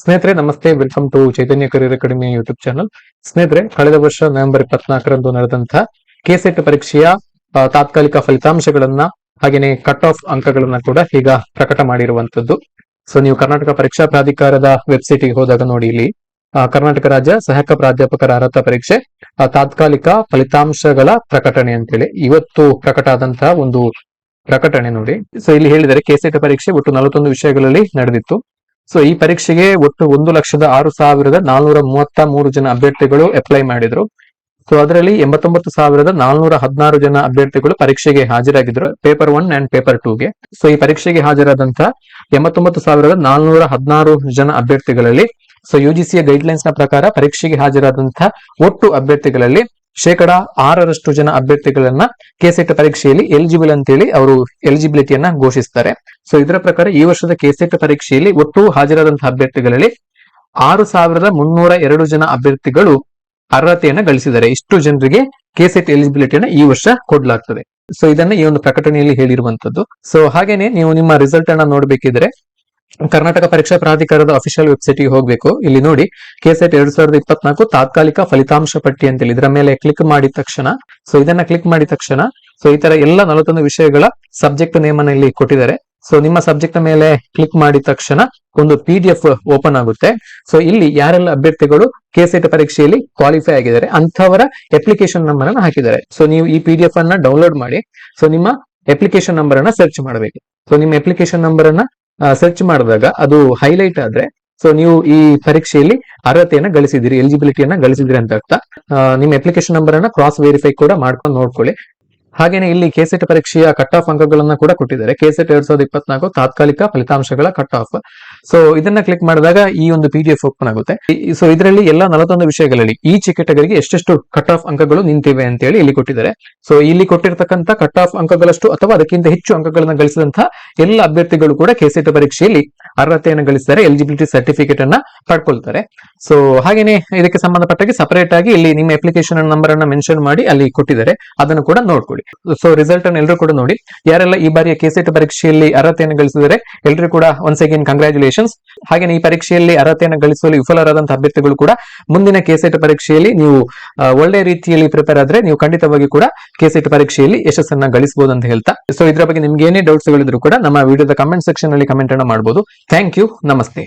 ಸ್ನೇಹಿತರೆ, ನಮಸ್ತೆ. Welcome to Chaitanya career academy YouTube channel ಸ್ನೇಹಿತರೆ, ಕಳೆದ ವರ್ಷ ನವೆಂಬರ್ ಇಪ್ಪತ್ನಾಲ್ಕರಂದು ನಡೆದಂತಹ ಕೆಸೆಟ್ ಪರೀಕ್ಷೆಯ ತಾತ್ಕಾಲಿಕ ಫಲಿತಾಂಶಗಳನ್ನ ಹಾಗೆಯೇ ಕಟ್ ಆಫ್ ಅಂಕಗಳನ್ನ ಕೂಡ ಈಗ ಪ್ರಕಟ ಮಾಡಿರುವಂತದ್ದು ಸೊ ನೀವು ಕರ್ನಾಟಕ ಪರೀಕ್ಷಾ ಪ್ರಾಧಿಕಾರದ ವೆಬ್ಸೈಟ್ಗೆ ಹೋದಾಗ ನೋಡಿ ಇಲ್ಲಿ ಕರ್ನಾಟಕ ರಾಜ್ಯ ಸಹಾಯಕ ಪ್ರಾಧ್ಯಾಪಕರ ಅರ್ಹತಾ ಪರೀಕ್ಷೆ ತಾತ್ಕಾಲಿಕ ಫಲಿತಾಂಶಗಳ ಪ್ರಕಟಣೆ ಅಂತೇಳಿ. ಇವತ್ತು ಪ್ರಕಟ ಆದಂತಹ ಒಂದು ಪ್ರಕಟಣೆ ನೋಡಿ. ಸೊ ಇಲ್ಲಿ ಹೇಳಿದರೆ ಕೆಸೆಟ್ ಪರೀಕ್ಷೆ ಒಟ್ಟು ನಲವತ್ತೊಂದು ವಿಷಯಗಳಲ್ಲಿ ನಡೆದಿತ್ತು. ಸೊ ಈ ಪರೀಕ್ಷೆಗೆ ಒಟ್ಟು ಒಂದು ಲಕ್ಷದ ಆರು ಸಾವಿರದ ನಾಲ್ನೂರ ಮೂವತ್ತ ಮೂರು ಜನ ಅಭ್ಯರ್ಥಿಗಳು ಅಪ್ಲೈ ಮಾಡಿದ್ರು. ಸೊ ಅದರಲ್ಲಿ ಎಂಬತ್ತೊಂಬತ್ತು ಸಾವಿರದ ನಾಲ್ನೂರ ಹದಿನಾರು ಜನ ಅಭ್ಯರ್ಥಿಗಳು ಪರೀಕ್ಷೆಗೆ ಹಾಜರಾಗಿದ್ರು paper one and paper two ಗೆ. ಸೊ ಈ ಪರೀಕ್ಷೆಗೆ ಹಾಜರಾದಂತಹ ಎಂಬತ್ತೊಂಬತ್ತು ಸಾವಿರದ ನಾಲ್ನೂರ ಹದಿನಾರು ಜನ ಅಭ್ಯರ್ಥಿಗಳಲ್ಲಿ ಸೊ ಯುಜಿಸಿಯ ಗೈಡ್ಲೈನ್ಸ್ನ ಪ್ರಕಾರ ಪರೀಕ್ಷೆಗೆ ಹಾಜರಾದಂತಹ ಒಟ್ಟು ಅಭ್ಯರ್ಥಿಗಳಲ್ಲಿ ಶೇಕಡ ಆರರಷ್ಟು ಜನ ಅಭ್ಯರ್ಥಿಗಳನ್ನ ಕೆಸೆಟ್ ಪರೀಕ್ಷೆಯಲ್ಲಿ ಎಲಿಜಿಬಲ್ ಅಂತೇಳಿ ಅವರು ಎಲಿಜಿಬಿಲಿಟಿಯನ್ನ ಘೋಷಿಸ್ತಾರೆ. ಸೊ ಇದರ ಪ್ರಕಾರ ಈ ವರ್ಷದ ಕೆಸೆಟ್ ಪರೀಕ್ಷೆಯಲ್ಲಿ ಒಟ್ಟು ಹಾಜರಾದಂತಹ ಅಭ್ಯರ್ಥಿಗಳಲ್ಲಿ ಆರು ಸಾವಿರದ ಮುನ್ನೂರ ಎರಡು ಜನ ಅಭ್ಯರ್ಥಿಗಳು ಅರ್ಹತೆಯನ್ನ ಗಳಿಸಿದ್ದಾರೆ. ಇಷ್ಟು ಜನರಿಗೆ ಕೆಸೆಟ್ ಎಲಿಜಿಬಿಲಿಟಿಯನ್ನ ಈ ವರ್ಷ ಕೊಡ್ಲಾಗ್ತದೆ. ಸೊ ಇದನ್ನ ಈ ಒಂದು ಪ್ರಕಟಣೆಯಲ್ಲಿ ಹೇಳಿರುವಂತದ್ದು ಸೊ ಹಾಗೇನೆ ನೀವು ನಿಮ್ಮ ರಿಸಲ್ಟ್ ಅನ್ನ ನೋಡ್ಬೇಕಿದ್ರೆ ಕರ್ನಾಟಕ ಪರೀಕ್ಷಾ ಪ್ರಾಧಿಕಾರದ ಅಫಿಷಿಯಲ್ ವೆಬ್ಸೈಟ್ಗೆ ಹೋಗ್ಬೇಕು. ಇಲ್ಲಿ ನೋಡಿ ಕೆಸೆಟ್ ಎರಡ್ ಸಾವಿರದ ಇಪ್ಪತ್ನಾಲ್ಕು ತಾತ್ಕಾಲಿಕ ಫಲಿತಾಂಶ ಪಟ್ಟಿ ಅಂತೇಳಿ. ಇದರ ಮೇಲೆ ಕ್ಲಿಕ್ ಮಾಡಿದ ತಕ್ಷಣ ಸೊ ಇದನ್ನ ಕ್ಲಿಕ್ ಮಾಡಿದ ತಕ್ಷಣ ಸೊ ಈ ತರ ಎಲ್ಲ ನಲವತ್ತೊಂದು ವಿಷಯಗಳ ಸಬ್ಜೆಕ್ಟ್ ನೇಮ್ ಇಲ್ಲಿ ಕೊಟ್ಟಿದ್ದಾರೆ. ಸೊ ನಿಮ್ಮ ಸಬ್ಜೆಕ್ಟ್ ಮೇಲೆ ಕ್ಲಿಕ್ ಮಾಡಿದ ತಕ್ಷಣ ಒಂದು ಪಿ ಓಪನ್ ಆಗುತ್ತೆ. ಸೊ ಇಲ್ಲಿ ಯಾರೆಲ್ಲ ಅಭ್ಯರ್ಥಿಗಳು ಕೆಸೆಟ್ ಪರೀಕ್ಷೆಯಲ್ಲಿ ಕ್ವಾಲಿಫೈ ಆಗಿದ್ದಾರೆ ಅಂತವರ ಅಪ್ಲಿಕೇಶನ್ ನಂಬರ್ ಅನ್ನ ಹಾಕಿದ್ದಾರೆ. ಸೊ ನೀವು ಈ ಪಿ ಡಿ ಎಫ್ ಅನ್ನ ಡೌನ್ಲೋಡ್ ಮಾಡಿ ಸೊ ನಿಮ್ಮ ಅಪ್ಲಿಕೇಶನ್ ನಂಬರ್ ಅನ್ನ ಸರ್ಚ್ ಮಾಡಬೇಕು. ಸೊ ನಿಮ್ಮ ಅಪ್ಲಿಕೇಶನ್ ನಂಬರ್ ಅನ್ನ ಸರ್ಚ್ ಮಾಡಿದಾಗ ಅದು ಹೈಲೈಟ್ ಆದ್ರೆ ಸೊ ನೀವು ಈ ಪರೀಕ್ಷೆಯಲ್ಲಿ ಅರ್ಹತೆಯನ್ನ ಗಳಿಸಿದಿರಿ ಎಲಿಜಿಬಿಲಿಟಿಯನ್ನ ಗಳಿಸಿದಿರಿ ಅಂತ ಅರ್ಥ. ನಿಮ್ಮ ಅಪ್ಲಿಕೇಶನ್ ನಂಬರ್ ಅನ್ನ ಕ್ರಾಸ್ ವೆರಿಫೈ ಕೂಡ ಮಾಡ್ಕೊಂಡು ನೋಡ್ಕೊಳ್ಳಿ. ಹಾಗೇನೆ ಇಲ್ಲಿ ಕೆಸೆಟ್ ಪರೀಕ್ಷೆಯ ಕಟ್ ಆಫ್ ಅಂಕಗಳನ್ನ ಕೂಡ ಕೊಟ್ಟಿದ್ದಾರೆ. ಕೆಸೆಟ್ ಎರಡ್ ಸಾವಿರದ ಇಪ್ಪತ್ನಾಲ್ಕು ತಾತ್ಕಾಲಿಕ ಫಲಿತಾಂಶಗಳ ಕಟ್ ಆಫ್ ಸೊ ಇದನ್ನ ಕ್ಲಿಕ್ ಮಾಡಿದಾಗ ಈ ಒಂದು ಪಿ ಡಿ ಎಫ್ ಓಪನ್ ಆಗುತ್ತೆ ಸೊ ಇದರಲ್ಲಿ ಎಲ್ಲ ನಲವತ್ತೊಂದು ವಿಷಯಗಳಲ್ಲಿ ಈಚ್ ಕೆಟಗರಿಗೆ ಎಷ್ಟೆಷ್ಟು ಕಟ್ ಆಫ್ ಅಂಕಗಳು ನಿಂತಿವೆ ಅಂತ ಹೇಳಿ ಇಲ್ಲಿ ಕೊಟ್ಟಿದ್ದಾರೆ. ಸೊ ಇಲ್ಲಿ ಕೊಟ್ಟಿರ್ತಕ್ಕಂಥ ಕಟ್ ಆಫ್ ಅಂಕಗಳಷ್ಟು ಅಥವಾ ಅದಕ್ಕಿಂತ ಹೆಚ್ಚು ಅಂಕಗಳನ್ನು ಗಳಿಸಿದಂತಹ ಎಲ್ಲ ಅಭ್ಯರ್ಥಿಗಳು ಕೂಡ ಕೆಸೆಟ್ ಪರೀಕ್ಷೆಯಲ್ಲಿ ಅರ್ಹತೆಯನ್ನು ಗಳಿಸಿದರೆ ಎಲಿಜಿಬಿಲಿಟಿ ಸರ್ಟಿಫಿಕೇಟ್ ಅನ್ನ ಪಡ್ಕೊಳ್ತಾರೆ. ಸೊ ಹಾಗೇನೆ ಇದಕ್ಕೆ ಸಂಬಂಧಪಟ್ಟಾಗಿ ಸಪರೇಟ್ ಆಗಿ ಇಲ್ಲಿ ನಿಮ್ಮ ಅಪ್ಲಿಕೇಶನ್ ನಂಬರ್ ಅನ್ನ ಮೆನ್ಷನ್ ಮಾಡಿ ಅಲ್ಲಿ ಕೊಟ್ಟಿದ್ದಾರೆ. ಅದನ್ನು ಕೂಡ ನೋಡ್ಕೊಳ್ಳಿ. ಸೊ ರಿಸಲ್ಟ್ ಅನ್ನು ಎಲ್ಲರೂ ಕೂಡ ನೋಡಿ. ಯಾರೆಲ್ಲ ಈ ಬಾರಿಯ ಕೆಸೆಟ್ ಪರೀಕ್ಷೆಯಲ್ಲಿ ಅರ್ಹತೆಯನ್ನು ಗಳಿಸಿದರೆ ಎಲ್ಲರೂ ಕೂಡ ಒನ್ಸ್ ಅಗೇನ್ ಕಂಗ್ರಾಚುಲೇಷನ್ಸ್ ಹಾಗೆ ಈ ಪರೀಕ್ಷೆಯಲ್ಲಿ ಅರ್ಹತೆಯನ್ನು ಗಳಿಸುವಲ್ಲಿ ವಿಫಲರಾದಂತಹ ಅಭ್ಯರ್ಥಿಗಳು ಕೂಡ ಮುಂದಿನ ಕೆಸೆಟ್ ಪರೀಕ್ಷೆಯಲ್ಲಿ ನೀವು ಒಳ್ಳೆ ರೀತಿಯಲ್ಲಿ ಪ್ರಿಪೇರ್ ಆದ್ರೆ ನೀವು ಖಂಡಿತವಾಗಿ ಕೂಡ ಕೆಸೆಟ್ ಪರೀಕ್ಷೆಯಲ್ಲಿ ಯಶಸ್ಸನ್ನ ಗಳಿಸಬಹುದು ಅಂತ ಹೇಳ್ತಾ. ಸೊ ಇದರ ಬಗ್ಗೆ ನಿಮ್ಗೆ ಏನೇ ಡೌಟ್ಸ್ ಗಳಿದ್ರು ಕೂಡ ನಮ್ಮ ವಿಡಿಯೋದ ಕಮೆಂಟ್ ಸೆಕ್ಷನ್ ಅಲ್ಲಿ ಕಮೆಂಟ್ ಅನ್ನು ಮಾಡಬಹುದು ಥ್ಯಾಂಕ್ ಯು ನಮಸ್ತೆ.